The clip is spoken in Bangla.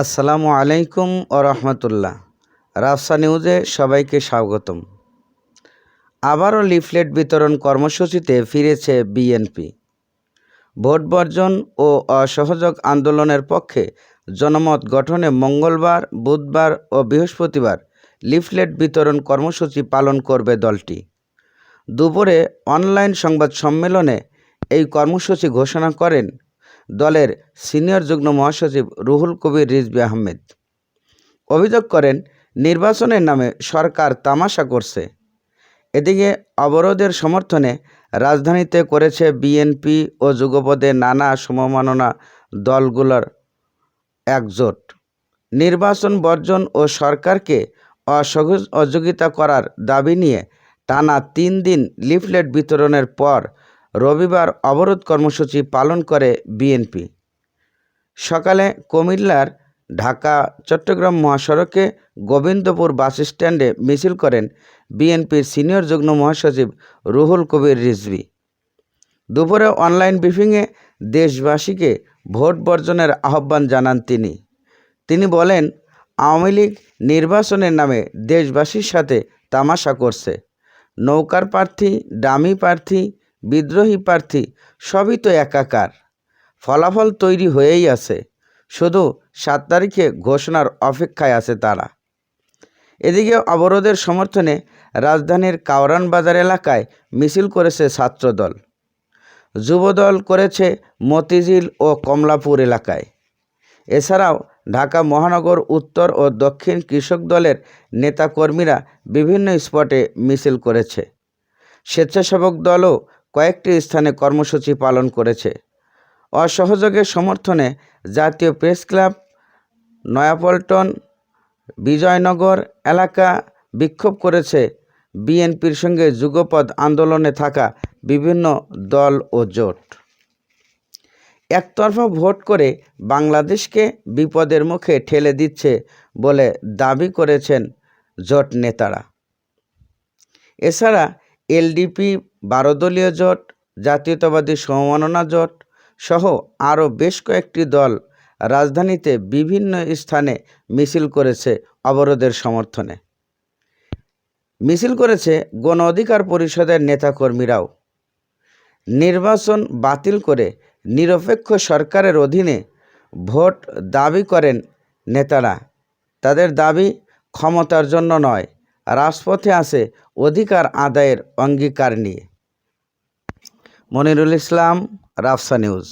আসসালামু আলাইকুম ও রহমতুল্লাহ। রাফসা নিউজে সবাইকে স্বাগতম। আবারও লিফলেট বিতরণ কর্মসূচিতে ফিরেছে বিএনপি। ভোট বর্জন ও অসহযোগ আন্দোলনের পক্ষে জনমত গঠনে মঙ্গলবার, বুধবার ও বৃহস্পতিবার লিফলেট বিতরণ কর্মসূচি পালন করবে দলটি। দুপুরে অনলাইন সংবাদ সম্মেলনে এই কর্মসূচি ঘোষণা করেন দলের সিনিয়র যুগ্ম মহাসচিব রুহুল কবির রিজবি আহমেদ। অভিযোগ করেন, নির্বাচনের নামে সরকার তামাশা করছে। এদিকে অবরোধের সমর্থনে রাজধানীতে করেছে বিএনপি ও যুগপদে নানা সমমাননা দলগুলোর একজোট। নির্বাচন বর্জন ও সরকারকে অসহযোগিতা করার দাবি নিয়ে টানা তিন দিন লিফলেট বিতরণের পর রবিবার অবরোধ কর্মসূচি পালন করে বিএনপি। সকালে কুমিল্লার ঢাকা, চট্টগ্রাম মহাসড়কে গোবিন্দপুর বাস স্ট্যান্ডে মিছিল করেন বিএনপির সিনিয়র যুগ্ম মহাসচিব রুহুল কবির রিজভী। দুপুরে অনলাইন ব্রিফিংয়ে দেশবাসীকে ভোট বর্জনের আহ্বান জানান তিনি। তিনি বলেন, আওয়ামী লীগ নির্বাচনের নামে দেশবাসীর সাথে তামাশা করছে। নৌকার প্রার্থী, ডামি প্রার্থী বিদ্রোহী প্রার্থী সবই তো একাকার। ফলাফল তৈরি হয়েই আছে। শুধু সাত তারিখে ঘোষণার অপেক্ষায় আছে তারা। এদিকে অবরোধের সমর্থনে রাজধানীর কাওরান বাজার এলাকায় মিছিল করেছে ছাত্রদল। যুবদল করেছে মতিঝিল ও কমলাপুর এলাকায়। এছাড়াও ঢাকা মহানগর উত্তর ও দক্ষিণ কৃষক দলের নেতাকর্মীরা বিভিন্ন স্পটে মিছিল করেছে। স্বেচ্ছাসেবক দলও কয়েকটি স্থানে কর্মসূচি পালন করেছে। অসহযোগের সমর্থনে জাতীয় প্রেস ক্লাব, নয়াপল্টন, বিজয়নগর এলাকা বিক্ষোভ করেছে। বিএনপির সঙ্গে যুগপদ আন্দোলনে থাকা বিভিন্ন দল ও জোট। একতরফা ভোট করে বাংলাদেশকে বিপদের মুখে ঠেলে দিচ্ছে বলে দাবি করেছেন জোট নেতারা। এছাড়া এলডিপি বারো দলীয় জোট, জাতীয়তাবাদী সমমাননা জোট সহ আরও বেশ কয়েকটি দল রাজধানীতে বিভিন্ন স্থানে মিছিল করেছে অবরোধের সমর্থনে। মিছিল করেছে গণ অধিকার পরিষদের নেতাকর্মীরাও। নির্বাচন বাতিল করে নিরপেক্ষ সরকারের অধীনে ভোট দাবি করেন নেতারা। তাদের দাবি ক্ষমতার জন্য নয় রাজপথে আসে অধিকার আদায়ের অঙ্গীকার নিয়ে। মনিরুল ইসলাম রাফসা নিউজ।